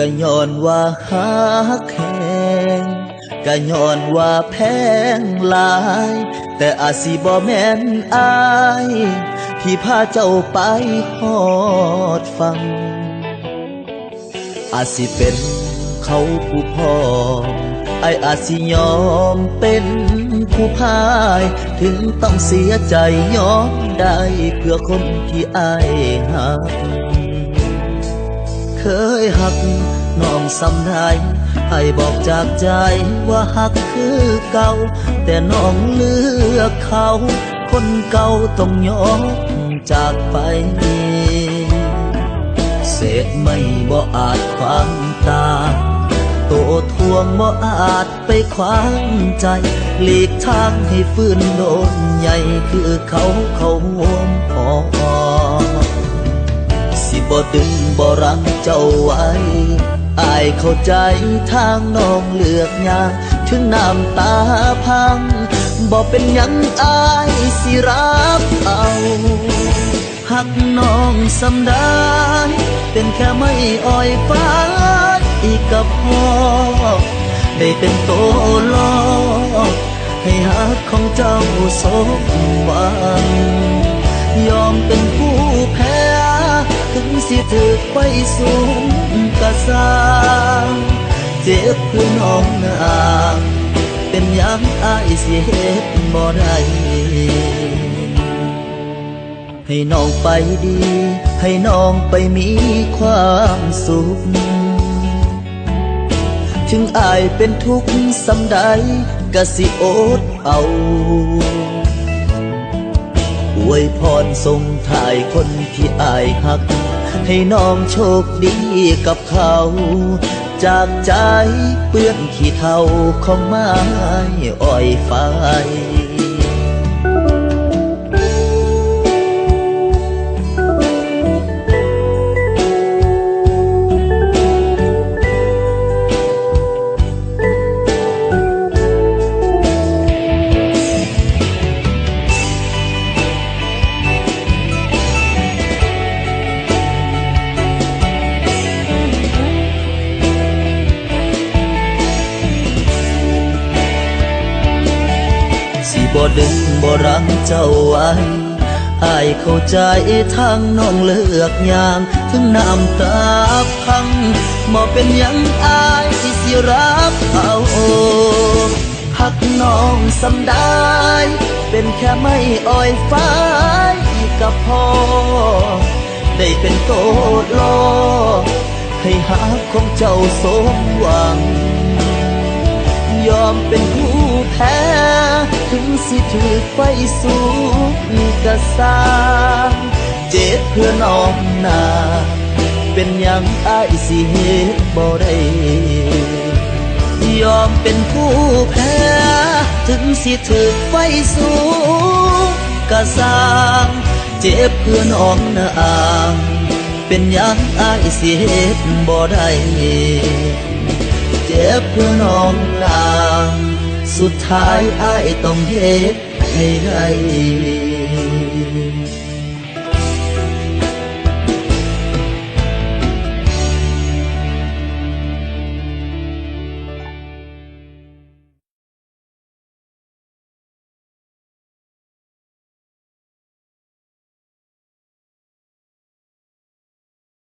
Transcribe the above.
ก็ย้อนว่าฮักแหงก็ย้อนว่าแพงหลาย แต่อาสิบ่แม่นอายที่พาเจ้าไปฮอดฟัง อาสิเป็นเขาผู้พ่อไออาสิยอมเป็นผู้พาย ถึงต้องเสียใจยอมได้เพื่อคนที่อายหัก ยหักน้องสำได้ให้บอกจากใจว่าหักคือเก่า แต่น้องเลือกเขา คนเก่าต้องยอมจากไป เศษไม่บ่อาจขวางตา โตทวงบ่อาจไปขวางใจ หลีกทางให้ฟื้นโดนใหญ่คือเขาเขาห่วงพอ ดึงบ่รักเจ้าไว้อายเข้าใจทางน้องเลือกยางถึงน้ำตาพังบ่เป็นยังอายสิรับเอาหักน้องสำได้เป็นแค่ไม่อ่อยฟ้าอีกกับพ่อได้เป็นโตลอกให้หักของเจ้าสมหวังยอมเป็นผู้แพ้ สิถือไปสูงกะสางเจ็บเพื่อน้องนางเป็นยังอายสิเฮ็ดบ่ได้ให้น้องไปดี ให้น้องไปมีความสุข ถึงอายเป็นทุกข์สำใดกะสิโอดเอาอวยพรส่งถ่ายคนที่อายหัก ให้น้องโชคดีกับเขา จากใจเปื้อนขี้เทาของไม้อ้อยไฟ บ่ดึงบ่รังเจ้าไว้อายเข้าใจทางน้องเลือกยางถึงน้ำตาพังบ่เป็นยังอายสิรับเอาหักน้องสำได้เป็นแค่ไม่อ่อยฟ้ากับพ่อได้เป็นโตลอให้หักของเจ้าสมหวัง ยอมเป็นผู้ แพ้ถึงสิถือไฟสูงกระสางเจ็บเพื่อน้องนาเป็นยังอายสิเหตุบ่ได้ยอมเป็นผู้แพ้ ถึงสิถือไฟสูงกระสางเจ็บเพื่อน้องนาเป็นยังอายสิเหตุบ่ได้เจ็บเพื่อน้องนา สุดท้ายอายต้องเฮ็ดให้ได้